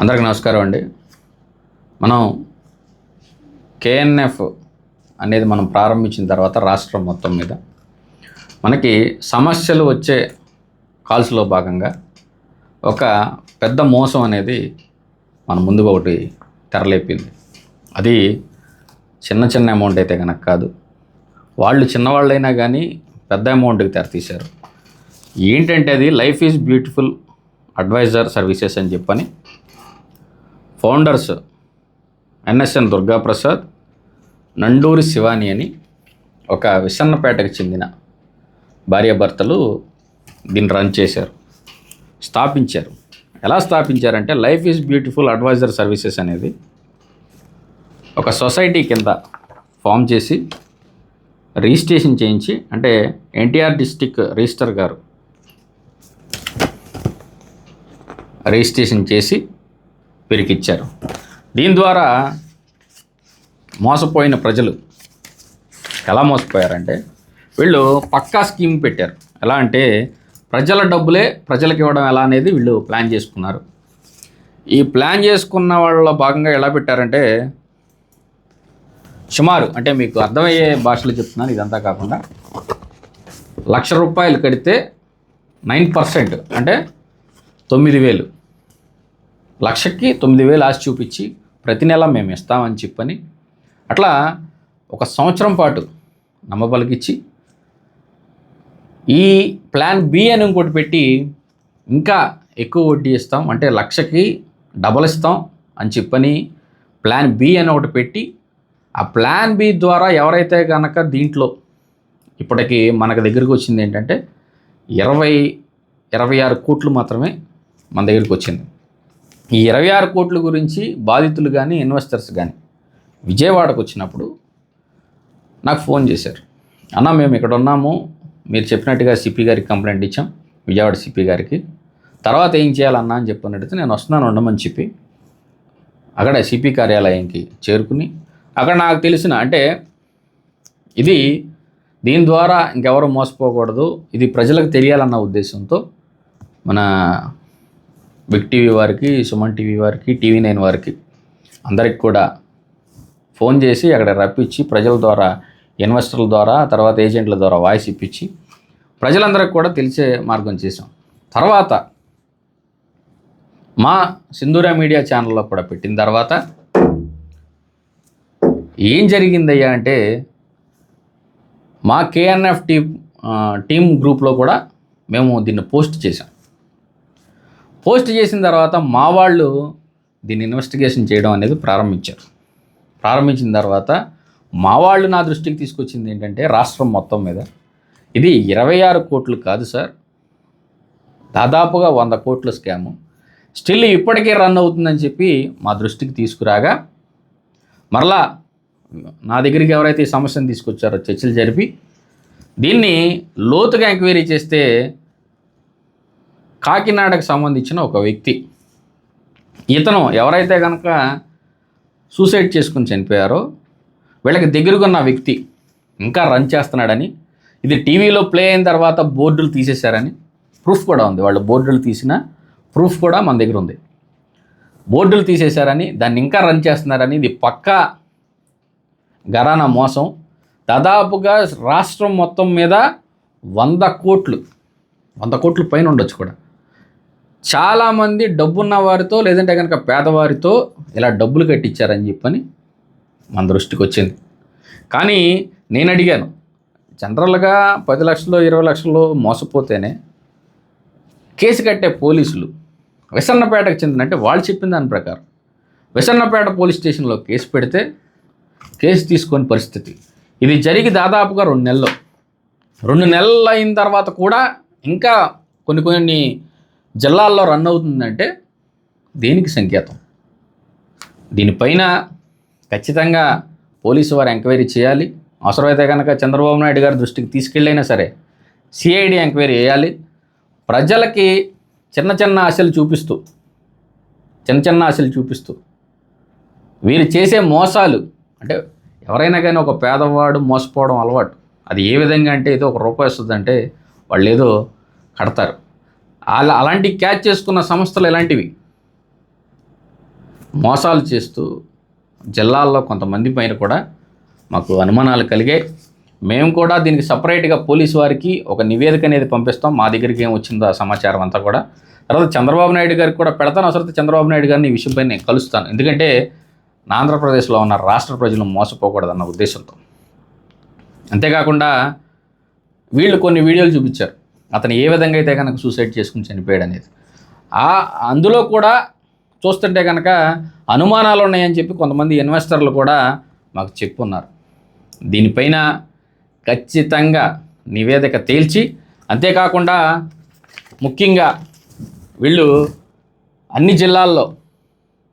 అందరికి నమస్కారం అండి. మనం కేఎన్ఎఫ్ అనేది మనం ప్రారంభించిన తర్వాత రాష్ట్రం మొత్తం మీద మనకి సమస్యలు వచ్చే కాల్స్లో భాగంగా ఒక పెద్ద మోసం అనేది మన ముందుగా ఒకటి తెరలేపింది. అది చిన్న చిన్న అమౌంట్ అయితే కనుక కాదు. వాళ్ళు చిన్నవాళ్ళైనా కానీ పెద్ద అమౌంట్కి తెరతీశారు ఏంటంటే అది life is beautiful adviser services అని చెప్పని ఫౌండర్స్ ఎన్ఎస్ఎన్ దుర్గాప్రసాద్ నండూరి శివాని అని ఒక విసన్నపేటకు చెందిన భార్యాభర్తలు దీన్ని రన్ చేశారు. స్థాపించారు. ఎలా స్థాపించారంటే life is beautiful adviser services అనేది ఒక సొసైటీ కింద ఫామ్ చేసి రిజిస్ట్రేషన్ చేయించి అంటే ఎన్టీఆర్ డిస్టిక్ రిజిస్టర్ గారు రిజిస్ట్రేషన్ చేసి పెరికిచ్చారు. దీని ద్వారా మోసపోయిన ప్రజలు ఎలా మోసపోయారంటే వీళ్ళు పక్కా స్కీమ్ పెట్టారు. ఎలా అంటే ప్రజల డబ్బులే ప్రజలకు ఇవ్వడం ఎలా అనేది వీళ్ళు ప్లాన్ చేసుకున్నారు. ఈ ప్లాన్ చేసుకున్న వాళ్ళ భాగంగా ఎలా పెట్టారంటే సుమారు అంటే మీకు అర్థమయ్యే భాషలో చెప్తున్నాను ఇదంతా కాకుండా లక్ష రూపాయలు కడితే నైన్ పర్సెంట్ అంటే తొమ్మిది వేలు. లక్షకి తొమ్మిది వేలు ఆశ చూపించి ప్రతి నెల మేము ఇస్తామని చెప్పని అట్లా ఒక సంవత్సరం పాటు నమ్మబలికిచ్చి ఈ ప్లాన్ బి అని ఇంకోటి పెట్టి ఇంకా ఎక్కువ వడ్డీ ఇస్తాం. అంటే లక్షకి డబల్ ఇస్తాం అని చెప్పని ప్లాన్ బి అని ఒకటి పెట్టి ఆ ప్లాన్ బి ద్వారా ఎవరైతే కనుక దీంట్లో ఇప్పటికి మనకు దగ్గరికి వచ్చింది ఏంటంటే ఇరవై ఇరవై ఆరు కోట్లు మాత్రమే మన దగ్గరికి వచ్చింది. ఈ ఇరవై ఆరు కోట్ల గురించి బాధితులు కానీ ఇన్వెస్టర్స్ కానీ విజయవాడకు వచ్చినప్పుడు నాకు ఫోన్ చేశారు. అన్న మేము ఇక్కడ ఉన్నాము. మీరు చెప్పినట్టుగా సిపి గారికి కంప్లైంట్ ఇచ్చాం. విజయవాడ సిపి గారికి. తర్వాత ఏం చేయాలన్నా అని చెప్పని అడిగితే నేను వస్తున్నాను ఉండమని చెప్పి అక్కడ సిపి కార్యాలయంకి చేరుకుని అక్కడ నాకు తెలిసిన అంటే ఇది దీని ద్వారా ఇంకెవరు మోసపోకూడదు. ఇది ప్రజలకు తెలియాలన్న ఉద్దేశంతో మన బిగ్ టీవీ వారికి సుమన్ టీవీ వారికి టీవీ నైన్ వారికి అందరికి కూడా ఫోన్ చేసి అక్కడ రప్పించి ప్రజల ద్వారా ఇన్వెస్టర్ల ద్వారా తర్వాత ఏజెంట్ల ద్వారా వాయిస్ ఇప్పించి ప్రజలందరికీ కూడా తెలిసే మార్గం చేసాం తర్వాత మా సింధూరా మీడియా ఛానల్లో కూడా పెట్టిన తర్వాత ఏం జరిగిందయ్యా అంటే మా కేఎన్ఎఫ్ టీ టీమ్ గ్రూప్లో కూడా మేము దీన్ని పోస్ట్ చేసాం పోస్ట్ చేసిన తర్వాత మా వాళ్ళు దీన్ని ఇన్వెస్టిగేషన్ చేయడం అనేది ప్రారంభించారు. ప్రారంభించిన తర్వాత మా వాళ్ళు నా దృష్టికి తీసుకొచ్చింది ఏంటంటే రాష్ట్రం మొత్తం మీద ఇది ఇరవై ఆరు కోట్లు కాదు సార్. దాదాపుగా వంద కోట్ల స్కాము. స్టిల్ ఇప్పటికే రన్ అవుతుందని చెప్పి మా దృష్టికి తీసుకురాగా మరలా నా దగ్గరికి ఎవరైతే ఈ సమస్యను తీసుకొచ్చారో చర్చలు జరిపి దీన్ని లోతుగా ఎంక్వైరీ చేస్తే కాకినాడకు సంబంధించిన ఒక వ్యక్తి. ఇతను ఎవరైతే కనుక సూసైడ్ చేసుకుని చనిపోయారో వీళ్ళకి దగ్గరగా ఉన్న వ్యక్తి ఇంకా రన్ చేస్తున్నాడని ఇది టీవీలో ప్లే అయిన తర్వాత బోర్డులు తీసేశారని ప్రూఫ్ కూడా ఉంది. వాళ్ళు బోర్డులు తీసిన ప్రూఫ్ కూడా మన దగ్గర ఉంది. బోర్డులు తీసేశారని దాన్ని ఇంకా రన్ చేస్తున్నారని ఇది పక్కా గరానా మోసం. దాదాపుగా రాష్ట్రం మొత్తం మీద వంద కోట్లు వంద కోట్లు పైన ఉండొచ్చు కూడా. చాలామంది డబ్బున్న వారితో లేదంటే కనుక పేదవారితో ఇలా డబ్బులు కట్టించారని చెప్పని మన దృష్టికి వచ్చింది. కానీ నేను అడిగాను జనరల్గా పది లక్షలు ఇరవై లక్షలు మోసపోతేనే కేసు కట్టే పోలీసులు విసన్నపేటకు చెందిన అంటే వాళ్ళు చెప్పిన దాని ప్రకారం విసన్నపేట పోలీస్ స్టేషన్లో కేసు పెడితే కేసు తీసుకొని పరిస్థితి. ఇది జరిగి దాదాపుగా రెండు నెలలు. రెండు నెలలు అయిన తర్వాత కూడా ఇంకా కొన్ని కొన్ని జిల్లాల్లో రన్ అవుతుందంటే దేనికి సంకేతం? దీనిపైన ఖచ్చితంగా పోలీసు వారు ఎంక్వైరీ చేయాలి. అవసరమైతే కనుక చంద్రబాబు నాయుడు గారి దృష్టికి తీసుకెళ్ళైనా సరే సిఐడి ఎంక్వైరీ చేయాలి. ప్రజలకి చిన్న చిన్న ఆశలు చూపిస్తూ చిన్న చిన్న ఆశలు చూపిస్తూ వీరు చేసే మోసాలు అంటే ఎవరైనా కానీ ఒక పేదవాడు మోసపోవడం అలవాటు. అది ఏ విధంగా అంటే ఏదో ఒక రూపాయి వస్తుందంటే వాళ్ళు ఏదో కడతారు. అలా అలాంటి క్యాచ్ చేసుకున్న సంస్థలు ఎలాంటివి? మోసాలు చేస్తూ జిల్లాల్లో కొంతమంది పైన కూడా మాకు అనుమానాలు కలిగాయి. మేము కూడా దీనికి సపరేట్గా పోలీసు వారికి ఒక నివేదిక అనేది పంపిస్తాం. మా దగ్గరికి ఏం వచ్చిందో ఆ సమాచారం అంతా కూడా. తర్వాత చంద్రబాబు నాయుడు గారికి కూడా పెడతాను. అసలు చంద్రబాబు నాయుడు గారిని ఈ విషయంపై నేను కలుస్తాను. ఎందుకంటే నా ఆంధ్రప్రదేశ్లో ఉన్న రాష్ట్ర ప్రజలు మోసపోకూడదన్న ఉద్దేశంతో. అంతేకాకుండా వీళ్ళు కొన్ని వీడియోలు చూపించారు. అతను ఏ విధంగా అయితే కనుక సూసైడ్ చేసుకుని చనిపోయాడు అనేది. ఆ అందులో కూడా చూస్తుంటే కనుక అనుమానాలు ఉన్నాయని చెప్పి కొంతమంది ఇన్వెస్టర్లు కూడా మాకు చెప్పున్నారు. దీనిపైన ఖచ్చితంగా నివేదిక తేల్చి అంతేకాకుండా ముఖ్యంగా వీళ్ళు అన్ని జిల్లాల్లో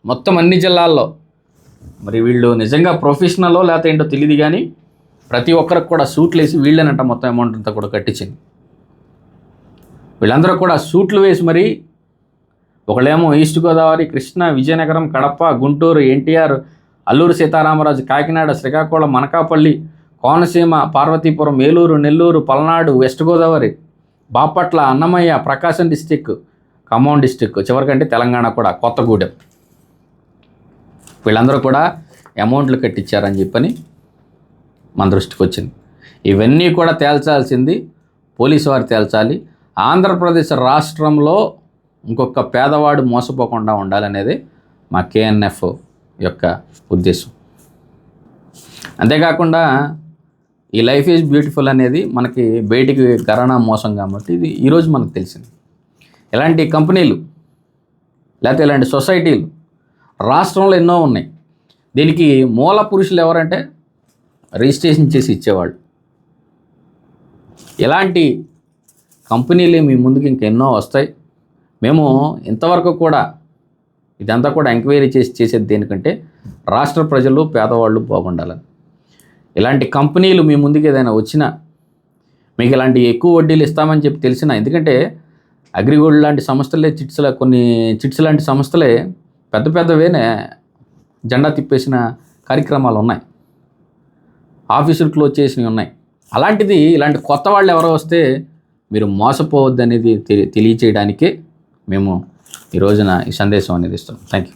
మొత్తం అన్ని జిల్లాల్లో మరి వీళ్ళు నిజంగా ప్రొఫెషనల్లో లేకపోతే ఏంటో తెలియదు కానీ ప్రతి ఒక్కరికి కూడా సూట్లు వేసి వీళ్ళనంట మొత్తం అమౌంట్ అంతా కూడా కట్టించింది. వీళ్ళందరూ కూడా సూట్లు వేసి మరి ఒకళ్ళేమో east Godavari Krishna Vizianagaram Kadapa Guntur NTR Alluri Sitarama Raju Kakinada Srikakulam Anakapalli Konaseema Parvathipuram Eluru Nellore Palnadu west Godavari Bapatla Annamayya Prakasam district Khammam district చివరికంటే తెలంగాణ కూడా కొత్తగూడెం. వీళ్ళందరూ కూడా అమౌంట్లు కట్టించారని చెప్పని మన దృష్టికి వచ్చింది ఇవన్నీ కూడా తేల్చాల్సింది పోలీసు వారు తేల్చాలి. ఆంధ్రప్రదేశ్ రాష్ట్రంలో ఇంకొక పేదవాడు మోసపోకుండా ఉండాలనేది మా కేఎన్ఎఫ్ యొక్క ఉద్దేశం. అంతేకాకుండా ఈ లైఫ్ ఈజ్ బ్యూటిఫుల్ అనేది మనకి బయటికి కరోనా మోసం కాబట్టి ఇది ఈరోజు మనకు తెలిసింది. ఇలాంటి కంపెనీలు లేకపోతే ఇలాంటి సొసైటీలు రాష్ట్రంలో ఎన్నో ఉన్నాయి. దీనికి మూల పురుషులు ఎవరంటే రిజిస్ట్రేషన్ చేసి ఇచ్చేవాళ్ళు. ఇలాంటి కంపెనీలు మీ ముందుకు ఇంకెన్నో వస్తాయి. మేము ఇంతవరకు కూడా ఇదంతా కూడా ఎంక్వైరీ చేసి చేసేది దేనికంటే రాష్ట్ర ప్రజలు పేదవాళ్ళు బాగుండాలని ఇలాంటి కంపెనీలు మీ ముందుకు ఏదైనా వచ్చినా మీకు ఇలాంటి ఎక్కువ వడ్డీలు ఇస్తామని చెప్పి తెలిసిన ఎందుకంటే అగ్రిగోల్డ్ లాంటి సంస్థలే చిట్స్ కొన్ని చిట్స్ లాంటి సంస్థలే పెద్ద పెద్దవేనే జెండా తిప్పేసిన కార్యక్రమాలు ఉన్నాయి. ఆఫీసులు క్లోజ్ చేసినవి ఉన్నాయి. అలాంటిది ఇలాంటి కొత్త వాళ్ళు ఎవరో వస్తే మీరు మోసపోవద్దు అనేది తెలియచేయడానికే మేము ఈ రోజున ఈ సందేశం అనేది ఇస్తున్నాం. Thank you